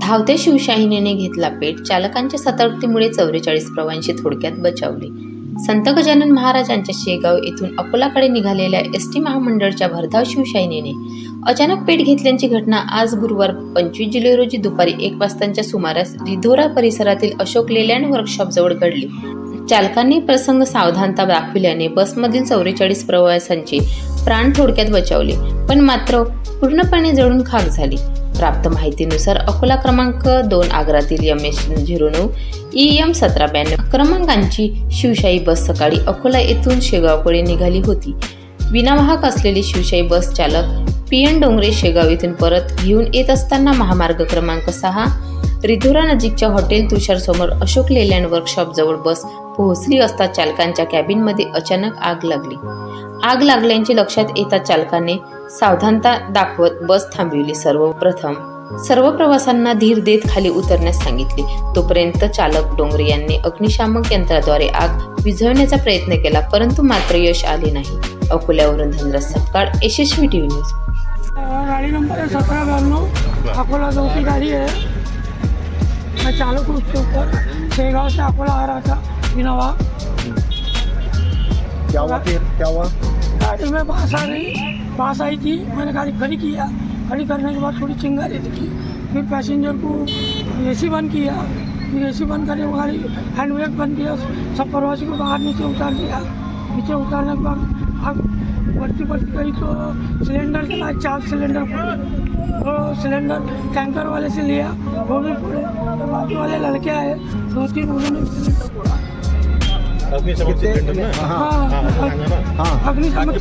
धावते शिवशाहिनीने घेतला पेट. चालकांच्या सतर्कतेमुळे चौवेचाळीस प्रवांशी थोडक्यात बचावले. संत गजानन महाराजांच्या शेगाव येथून अकोलाकडे निघालेल्या एस टी महामंडळच्या भरधाव शिवशाहिनीने अचानक पेट घेतल्याची घटना आज गुरुवार पंचवीस जुलै रोजी दुपारी एक वाजताच्या सुमारास रिधोरा परिसरातील अशोक लेलँड वर्कशॉपजवळ घडली. चालकांनी प्रसंग सावधानता दाखविल्याने बसमधील चौवेचाळीस प्रवाशांचे प्राण थोडक्यात बचावले पण मात्र पूर्णपणे जळून खाक झाली. प्राप्त माहितीनुसार अकोला क्रमांक दोन आग्रातील एम एस झिरो नऊ ई एम सतरा ब्याण्णव क्रमांकांची शिवशाही बस सकाळी अकोला येथून शेगावकडे निघाली होती. विनावाहक असलेली शिवशाही बस चालक पी एन डोंगरे शेगाव येथून परत घेऊन येत असताना महामार्ग क्रमांक सहा रिधोरा नजीकच्या हॉटेल तुषारसमोर अशोक लेलँड वर्कशॉप जवळ बस पोहोचली असता चालकांच्या कॅबिनमध्ये अचानक आग लागली. आग लागल्याचे लक्षात येता चालकाने सावधानता दाखवत बस थांबविली सर्वप्रथम. सर्व प्रवाशांना धीर देत खाली उतरण्यास सांगितले. तोपर्यंत चालक डोंगरे यांनी अग्निशामक यंत्राद्वारे आग विझवण्याचा प्रयत्न केला परंतु मात्र यश आले नाही. अकोल्यावरून धनराज सपकाळ यशस्वी टीव्ही न्यूज. गाड़ी नंबर सतरा अकोला गाड़ी आहे. मैं चालक हूँ उसके ऊपर शेगांव से अकोला आ रहा था इनोवा क्या हुआ फिर? क्या हुआ? गाड़ी में बास आ रही बास आई थी मैंने गाड़ी खड़ी किया। खड़ी करने के बाद थोड़ी चिंगारी दिखी फिर पैसेंजर को एसी बंद किया। फिर एसी बंद करके वो गाड़ी हैंड ब्रेक बंद किया सब प्रवासी को बाहर नीचे उतार दिया। नीचे उतारने के बाद आग बढ़ती बढ़ती गई तो सिलेंडर के बाद चार सिलेंडर वो सिलेंडर टैंकर वाले से लिया वो भी पड़े तो बाकी वाले लड़के आए दो तीन उन्होंने भी सिलेंडर फोड़ा कितने हाँ हाँ हाँ के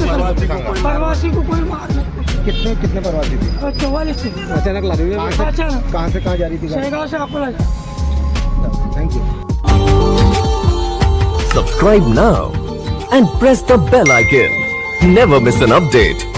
प्रवासी को कोई मार नहीं। कितने कितने प्रवासी थे? चौवालीस थी। अचानक लगी हुई है? अचानक कहाँ से कहाँ जा रही थी शेगांव से अकोला जा thank you Subscribe now and press the bell icon. Never miss an update.